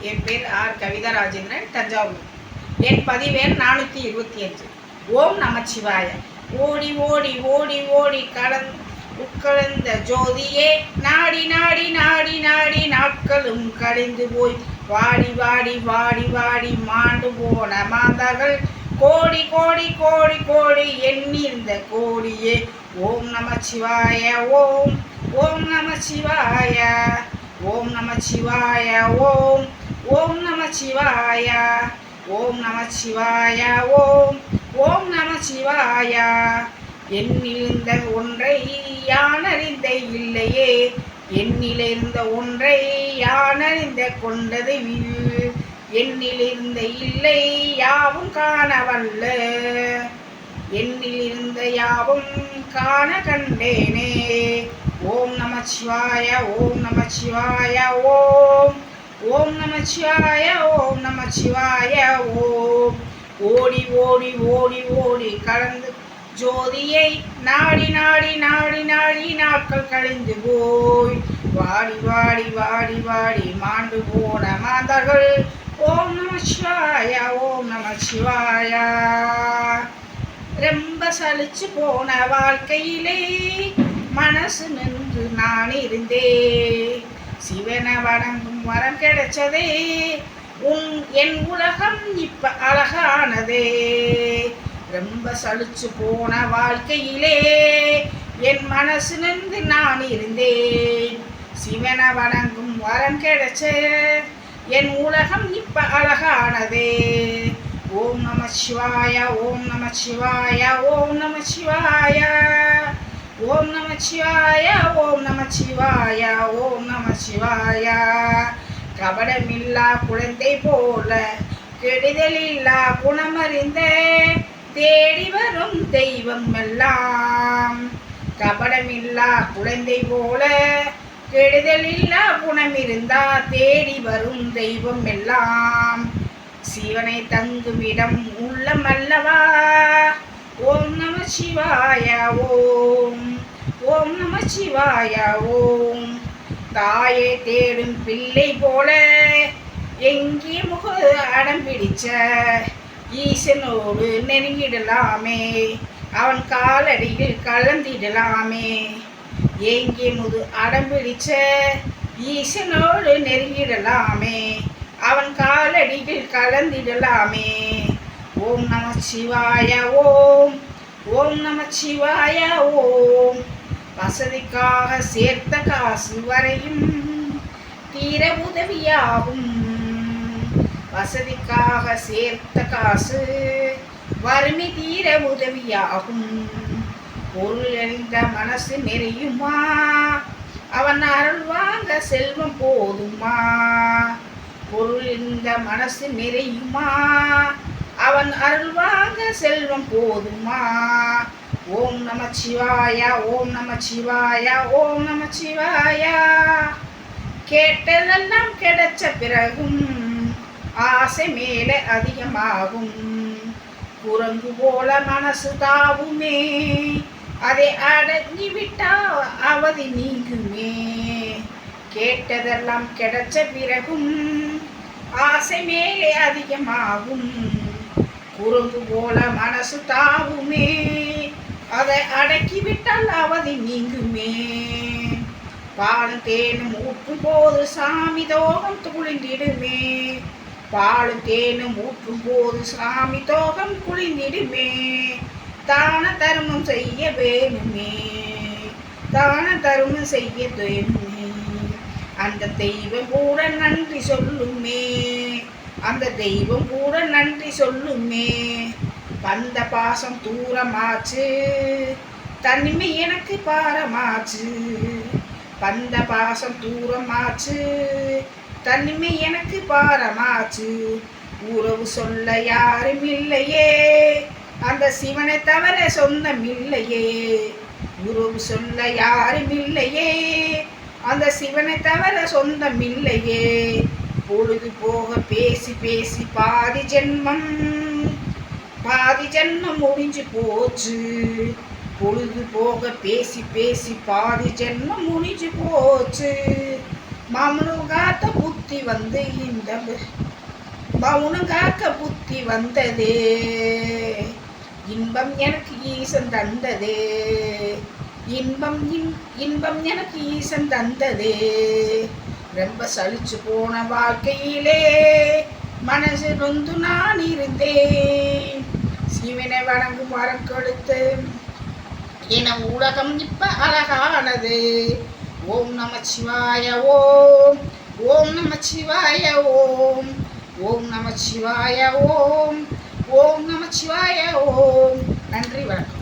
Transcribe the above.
என் பேர் ஆர் கவிதா ராஜேந்திரன் தஞ்சாவூர். என் பதிவேன் நானூற்றி இருபத்தி அஞ்சு. ஓம் நமச்சிவாய ஓடி ஓடி ஓடி ஓடி கலந் உட்கலந்த ஜோதியே நாடி நாடி நாடி நாடி நாட்களும் கழிந்து போய். வாடி வாடி வாடி வாடி மாண்டு போன மாந்தர்கள். கோடி கோடி கோடி கோடி எண்ணிருந்த கோடியே. ஓம் நமச்சிவாய ஓம் ஓம் நமச்சிவாய ஓம் நமச்சிவாய ஓம். ஓம் நமச்சிவாய ஓம் நமச்சிவாய ஓம். ஓம் நமச்சிவாய எண்ணிலிருந்த ஒன்றை யானறிந்த இல்லையே. எண்ணிலிருந்த ஒன்றை யானறிந்த கொண்டது எண்ணிலிருந்த இல்லை யாவும் காணவல்ல. எண்ணிலிருந்த யாவும் காண கண்டேனே. ஓம் நமச்சிவாய ஓம் நமச்சிவாய ஓம். ஓம் நமச்சிவாய ஓம் நமச்சிவாய ஓம். ஓடி ஓடி ஓடி ஓடி கலந்து ஜோதியை நாடி நாடி நாடி நாடி நாட்கள் கழிந்து போய். வாடி வாடி வாடி வாடி மாண்டு போன மாந்தர்கள். ஓம் நம சிவாய ஓம் நம சிவாய. ரொம்ப சலிச்சு போன வாழ்க்கையிலே மனசு நின்று நான் இருந்தே. சிவனை வணங்கும் வரம் கிடைச்சதே உன் என் உலகம் இப்ப அழகானதே. ரொம்ப சலிச்சு போன வாழ்க்கையிலே என் மனசு நின்று நான் இருந்தேன் சிவனை வணங்கும் வரம் கிடைச்ச என் உலகம் இப்ப அழகானதே. ஓம் நம சிவாய ஓம் நம சிவாய ஓம் நம சிவாய. ஓம் நம சிவாய ஓம் நம சிவாய ஓம் நம சிவாய. கபடமில்லா குழந்தை போல கெடுதலில்லா குணமறிந்த தேடி வரும் தெய்வம் எல்லாம் கபடமில்லா குழந்தை போல கெடுதலில்லா குணம் இருந்தா தேடி வரும் தெய்வம் எல்லாம் சிவனை தங்குமிடம் உள்ளம் அல்லவா? ஓம் நம சிவாய ஓம். ஓம் நம சிவாய ஓம். தாயை தேடும் பிள்ளை போல எங்கே முக அடம் பிடிச்ச ஈசனோடு நெருங்கிடலாமே. அவன் காலடியில் கலந்திடலாமே. ஏங்கி முது அடம் பிடிச்ச ஈசனோடு நெருங்கிடலாமே. அவன் காலடியில் கலந்திடலாமே. ஓம் நம சிவாய ஓம். ஓம் நம சிவாய ஓம். வசதிக்காக சேர்த்த காசு வரையும் தீர உதவியாகும். வசதிக்காக சேர்த்த காசு வறுமை தீர உதவியாகும். பொருளறிந்த மனசு நிறையுமா? அவன் அருள் வாங்க செல்வம் போதுமா? பொருள் இந்த மனசு நிறையுமா? அவன் அருள்வாங்க செல்வம் போதுமா? ஓம் நம சிவாயா ஓம் நம சிவாயா ஓம் நம சிவாயா. கேட்டதெல்லாம் கிடைச்ச பிறகும் ஆசை மேலே அதிகமாகும். குரங்கு போல மனசு தாவுமே. அதை அடங்கிவிட்டா அவதி நீங்குமே. கேட்டதெல்லாம் கிடைச்ச பிறகும் ஆசை மேலே அதிகமாகும். குறும்பு போல மனசு தாவுமே. அதை அடக்கிவிட்டால் அவதி நீங்குமே. பாலும் தேனும் ஊற்றும் போது சாமி தோகம் துளிந்திடுமே பாலும் தேனும் ஊற்றும் போது சாமி தோகம் குளிந்திடுமே தான தர்மம் செய்ய வேணுமே. தான தர்மம் செய்ய வேணும் அந்த தெய்வம் கூட நன்றி சொல்லுமே. அந்த தெய்வம் கூட நன்றி சொல்லுமே. வந்த பாசம் தூரமாச்சு. தனிமை எனக்கு பாரமாச்சு. வந்த பாசம் தூரமாச்சு. தனிமை எனக்கு பாரமாச்சு. உறவு சொல்ல யாரும் இல்லையே. அந்த சிவனை தவிர சொந்தம் இல்லையே. உறவு சொல்ல யாரும் இல்லையே. அந்த சிவனை தவிர சொந்தம் இல்லையே பொழுது போக பேசி பேசி பாதி ஜென்மம் பாதி ஜென்மம் முடிஞ்சு போச்சு. பொழுது போக பேசி பேசி பாதி ஜென்மம் முடிஞ்சு போச்சு. மௌனம் காத்த புத்தி வந்து இந்த மௌனம் காக்க புத்தி வந்ததே. இன்பம் எனக்கு ஈசன் தந்ததே. இன்பம் இன் இன்பம் எனக்கு ஈசன் தந்ததே. ரொம்ப சலிச்சு போன வாழ்க்கையிலே மனசு நொந்து நான் இருந்தேன். சிவனை வணங்கும் வரம் கொடுத்து என உலகம் இப்ப அழகானது. ஓம் நம சிவாய ஓம். ஓம் நம சிவாய ஓம். ஓம் நம சிவாய ஓம். ஓம் நம சிவாய ஓம். நன்றி வணக்கம்.